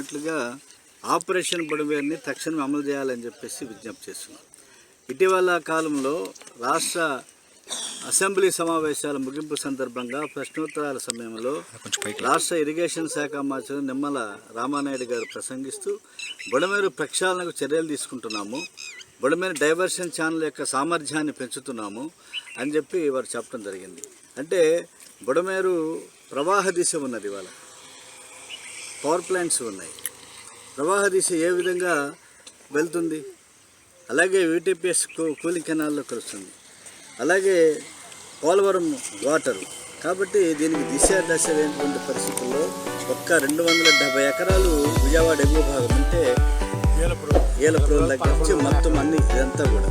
చెప్పినట్లుగా ఆపరేషన్ బుడమేరుని తక్షణం అమలు చేయాలని చెప్పేసి విజ్ఞప్తి చేస్తున్నాం. ఇటీవల కాలంలో రాష్ట్ర అసెంబ్లీ సమావేశాల ముగింపు సందర్భంగా ప్రశ్నోత్తరాల సమయంలో రాష్ట్ర ఇరిగేషన్ శాఖ మంత్రి నిమ్మల రామానాయుడు గారు ప్రసంగిస్తూ బుడమేరు ప్రక్షాళనకు చర్యలు తీసుకుంటున్నాము బుడమేరు డైవర్షన్ ఛానల్ యొక్క సామర్థ్యాన్ని పెంచుతున్నాము అని చెప్పి వారు చెప్పడం జరిగింది. అంటే బుడమేరు ప్రవాహ దిశ ఉన్నది ఇవాళ. పవర్ ప్లాంట్స్ ఉన్నాయి. ప్రవాహ దిశ ఏ విధంగా వెళ్తుంది? అలాగే వీటీపీఎస్ కూలింగ్ కెనాల్లో కలుస్తుంది. అలాగే పోలవరం వాటరు. కాబట్టి దీనికి దిశ దశ లేనటువంటి పరిస్థితుల్లో ఒక్క రెండు వందల డెబ్బై ఎకరాలు విజయవాడ ఎగువ భాగం అంటే ఏలపురం దగ్గర నుంచి మొత్తం అన్ని ఇదంతా కూడా.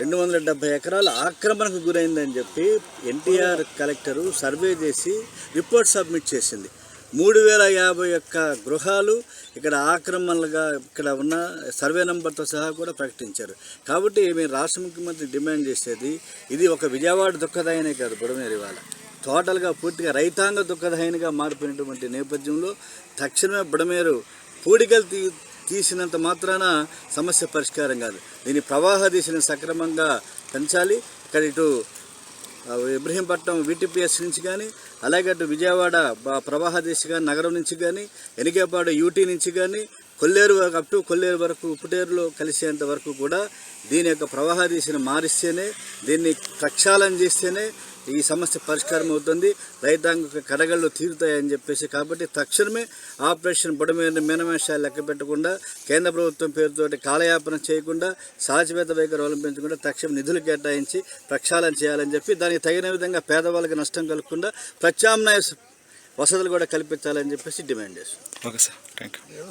రెండు వందల డెబ్బై ఎకరాలు ఆక్రమణకు గురైందని చెప్పి ఎన్టీఆర్ కలెక్టరు సర్వే చేసి రిపోర్ట్ సబ్మిట్ చేసింది. మూడు వేల యాభై ఒక్క గృహాలు ఇక్కడ ఆక్రమణలుగా ఇక్కడ ఉన్న సర్వే నెంబర్తో సహా కూడా ప్రకటించారు. కాబట్టి మేము రాష్ట్ర ముఖ్యమంత్రి డిమాండ్ చేసేది ఇది ఒక విజయవాడ దుఃఖదాయనే కాదు బుడమేరు ఇవాళ. టోటల్గా పూర్తిగా రైతాంగ దుఃఖదాయనిగా మారిపోయినటువంటి నేపథ్యంలో తక్షణమే బుడమేరు పూడికలు తీ తీసినంత మాత్రాన సమస్య పరిష్కారం కాదు. దీని ప్రవాహ దిశను సక్రమంగా పెంచాలి. ఇక్కడ ఇటు ఇబ్రహీంపట్నం వీటీపీఎస్ నుంచి కానీ అలాగే అటు విజయవాడ ప్రవాహ దిశ కానీ నగరం నుంచి కానీ ఎనికేపాడు యూటీ నుంచి కానీ కొల్లేరు వరకు అప్ టు కొల్లేరు వరకు ఉప్పుటేరులో కలిసేంత వరకు కూడా దీని యొక్క ప్రవాహ దిశను మారిస్తేనే దీన్ని ప్రక్షాళన చేస్తేనే ఈ సమస్య పరిష్కారం అవుతుంది. రైతాంగ కడగళ్ళు తీరుతాయని చెప్పేసి కాబట్టి తక్షణమే ఆపరేషన్ బుడమేరు మీనమేషాలు లెక్క పెట్టకుండా కేంద్ర ప్రభుత్వం పేరుతోటి కాలయాపన చేయకుండా సహజవేత వైఖరి అవలంబించకుండా తక్షణం నిధులు కేటాయించి ప్రక్షాళన చేయాలని చెప్పి దానికి తగిన విధంగా పేదవాళ్ళకి నష్టం కలగకుండా ప్రత్యామ్నాయ వసతులు కూడా కల్పించాలని చెప్పేసి డిమాండ్ చేస్తాం ఓకే సార్. Thank you